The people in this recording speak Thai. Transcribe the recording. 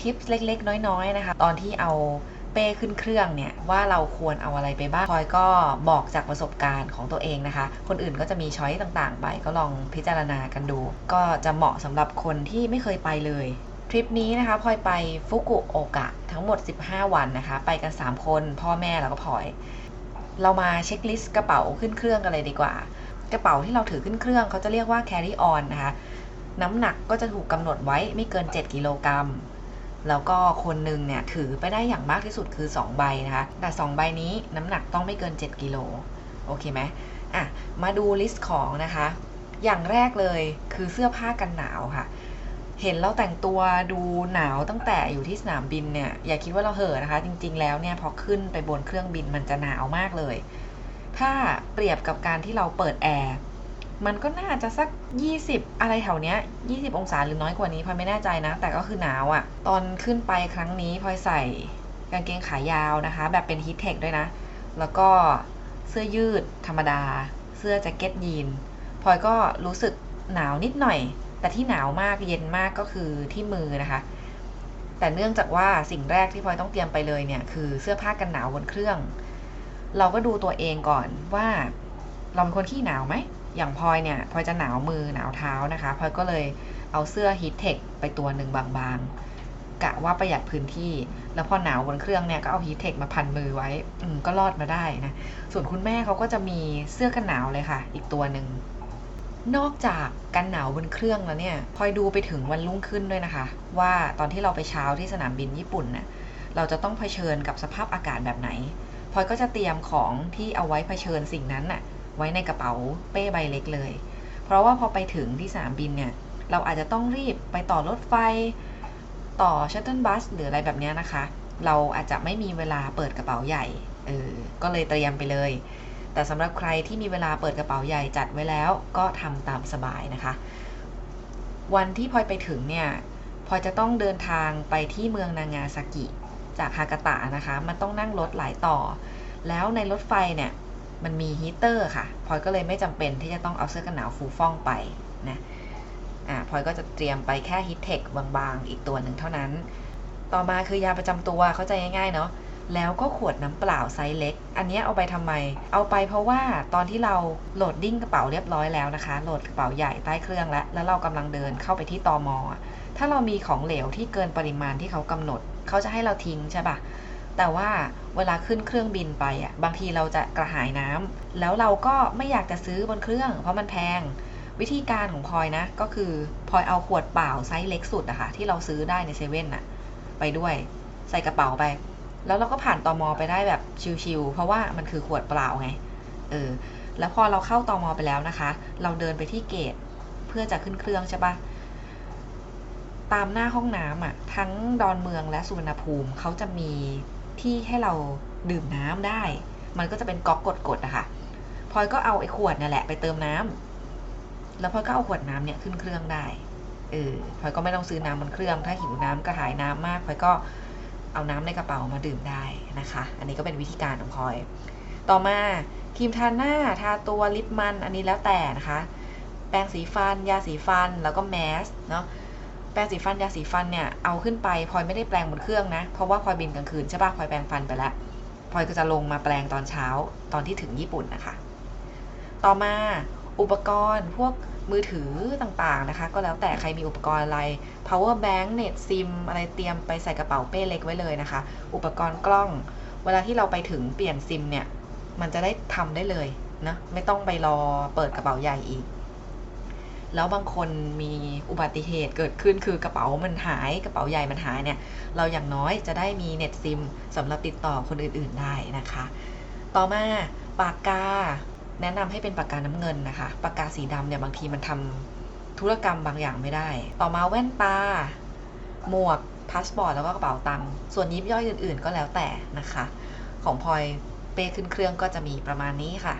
ทิปเล็ก ๆ น้อยๆนะคะ ตอนที่เอาเป้ขึ้นเครื่องเนี่ยว่าเราควรเอาอะไรไปบ้างพลอยก็บอกจากประสบการณ์ของตัวเองนะคะ คนอื่นก็จะมีช้อยต่างๆ ไปก็ลองพิจารณากันดู ก็จะเหมาะสำหรับคนที่ไม่เคยไปเลยทริปนี้นะคะพลอยไปฟุกุโอกะทั้งหมด 15 วันนะคะ ไปกัน 3 คนพ่อแม่แล้วก็พลอย เรามาเช็คลิสต์กระเป๋าขึ้นเครื่องกันเลยดีกว่า กระเป๋าที่เราถือขึ้นเครื่องเขาจะเรียกว่า carry on นะคะ น้ำหนักก็จะถูกกำหนดไว้ไม่เกิน 7 กิโลกรัม แล้วก็คนหนึ่งเนี่ยถือไปได้อย่างมากที่สุดคือ 2 ใบนะคะแต่ 2 ใบนี้น้ำหนักต้องไม่เกิน 7 กิโลโอเคไหมอะมาดูลิสต์ของนะคะ อย่างแรกเลยคือเสื้อผ้ากันหนาวค่ะ เห็นเราแต่งตัวดูหนาวตั้งแต่อยู่ที่สนามบินเนี่ยอย่าคิดว่าเราเห่อะนะคะ จริงๆแล้วเนี่ยพอขึ้นไปบนเครื่องบินมันจะหนาวมากเลย ถ้าเปรียบกับการที่เราเปิดแอร์ มันก็น่าจะสัก 20 อะไรแถวเนี้ย 20 องศาหรือน้อยกว่านี้พลอยไม่แน่ใจนะ แต่ก็คือหนาวอะ่ะ ตอนขึ้นไปครั้งนี้พลอยใส่กางเกงขายาวนะคะ แบบเป็นฮีทเทคด้วยนะ แล้วก็เสื้อยืดธรรมดา เสื้อแจ็คเก็ตยีนพลอยก็รู้สึกหนาวนิดหน่อย แต่ที่หนาวมากเย็นมากก็คือที่มือนะคะ แต่เนื่องจากว่าสิ่งแรกที่พลอยต้องเตรียมไปเลยเนี่ยคือเสื้อผ้ากันหนาวบนเครื่อง เราก็ดูตัวเองก่อนว่าเราเป็นคนขี้หนาวไหม อย่างพลอยเนี่ยพลอยจะหนาวมือหนาวเท้านะคะพลอยก็เลยเอาเสื้อฮีทเทคไปตัวหนึ่งบางๆกะว่าประหยัดพื้นที่ แล้วพอหนาวบนเครื่องเนี่ยก็เอาฮีทเทคมาพันมือไว้อืมก็รอดมาได้นะส่วนคุณแม่เขาก็จะมีเสื้อกันหนาวเลยค่ะ อีกตัวหนึ่งนอกจากกันหนาวบนเครื่องแล้วเนี่ยพลอยดูไปถึงวันรุ่งขึ้นด้วยนะคะ ว่าตอนที่เราไปเช้าที่สนามบินญี่ปุ่นน่ะเราจะต้องเผชิญกับสภาพอากาศแบบไหนพลอยก็จะเตรียมของที่เอาไว้เผชิญสิ่งนั้นน่ะ ไว้ในกระเป๋าเป้ใบเล็กเลย เพราะว่าพอไปถึงที่สนามบินเนี่ย เราอาจจะต้องรีบไปต่อรถไฟ ต่อชัตเทิลบัสหรืออะไรแบบนี้นะคะ เราอาจจะไม่มีเวลาเปิดกระเป๋าใหญ่ เออ ก็เลยเตรียมไปเลย แต่สำหรับใครที่มีเวลาเปิดกระเป๋าใหญ่จัดไว้แล้ว ก็ทำตามสบายนะคะ วันที่พลอยไปถึงเนี่ยพลอยจะต้องเดินทางไปที่เมืองนางาซากิจากฮากาตะนะคะ มันต้องนั่งรถหลายต่อ แล้วในรถไฟเนี่ย มันมีฮีเตอร์ค่ะพลอยก็เลยไม่จำเป็นที่จะต้องเอาเสื้อกันหนาวฟูฟ่องไปนะอ่าพลอยก็จะเตรียมไปแค่ฮีเทคบางๆ อีกตัวหนึ่งเท่านั้น ต่อมาคือยาประจำตัวเข้าใจง่ายๆเนาะแล้วก็ขวดน้ำเปล่าไซส์เล็ก อันนี้เอาไปทำไม เอาไปเพราะว่าตอนที่เราโหลดดิ้งกระเป๋าเรียบร้อยแล้วนะคะ โหลดกระเป๋าใหญ่ใต้เครื่องแล้ว แล้วเรากำลังเดินเข้าไปที่ตอมอถ้าเรามีของเหลวที่เกินปริมาณที่เขากำหนด เขาจะให้เราทิ้งใช่ปะ แต่ว่าเวลาขึ้นเครื่องบินไปอะบางทีเราจะกระหายน้ำแล้วเราก็ไม่อยากจะซื้อบนเครื่อง เพราะมันแพง วิธีการของพลอยนะ ก็คือพลอยเอาขวดเปล่าไซส์เล็กสุดอะค่ะที่เราซื้อได้ในเซเว่นอะไปด้วยใส่กระเป๋าไป แล้วเราก็ผ่านตอมอไปได้แบบชิวๆเพราะว่ามันคือขวดเปล่าไงเออแล้วพอเราเข้าตอมอไปแล้วนะคะ เราเดินไปที่เกตเพื่อจะขึ้นเครื่องใช่ปะตามหน้าห้องน้ำอะทั้งดอนเมืองและสุวรรณภูมิเขาจะมี ที่ให้เราดื่มน้ำได้ มันก็จะเป็นก๊อกกดๆอะค่ะพลอยก็เอาไอ้ขวดเนั่นแหละไปเติมน้ำแล้วพลอยก็เอาขวดน้ำเนี่ยขึ้นเครื่องได้ เออพลอยก็ไม่ต้องซื้อน้ำบนเครื่อง ถ้าหิวน้ำกระหายน้ำมากพลอยก็เอาน้ำในกระเป๋ามาดื่มได้นะคะ อันนี้ก็เป็นวิธีการของพลอย ต่อมาครีมทาหน้าทาตัวลิปมันอันนี้แล้วแต่นะคะ แปรงสีฟัน ยาสีฟัน แล้วก็แมสเนาะ แปรงสีฟันยาสีฟันเนี่ยเอาขึ้นไปพลอยไม่ได้แปรงบนเครื่องนะ เพราะว่าพลอยบินกลางคืนใช่ปะพลอยแปรงฟันไปแล้วพลอยก็จะลงมาแปรงตอนเช้าตอนที่ถึงญี่ปุ่นนะคะ ต่อมาอุปกรณ์พวกมือถือต่างๆนะคะ ก็แล้วแต่ใครมีอุปกรณ์อะไร power bank net sim อะไรเตรียมไปใส่กระเป๋าเป้เล็กไว้เลยนะคะ อุปกรณ์กล้อง เวลาที่เราไปถึงเปลี่ยนซิมเนี่ย มันจะได้ทำได้เลยนะ ไม่ต้องไปรอเปิดกระเป๋าใหญ่อีก แล้วบางคนมีอุบัติเหตุเกิดขึ้นคือกระเป๋ามันหายกระเป๋าใหญ่มันหายเนี่ย เราอย่างน้อยจะได้มีเน็ตซิมสำหรับติดต่อคนอื่นๆได้นะคะ ต่อมาปากกาแนะนำให้เป็นปากกาน้ำเงินนะคะ ปากกาสีดำเนี่ยบางทีมันทำธุรกรรมบางอย่างไม่ได้ ต่อมาแว่นตา หมวกพาสปอร์ตแล้วก็กระเป๋าตังค์ ส่วนยิบย่อยอื่นๆ ก็แล้วแต่นะคะ ของพลอยเป้ขึ้นเครื่องก็จะมีประมาณนี้ค่ะ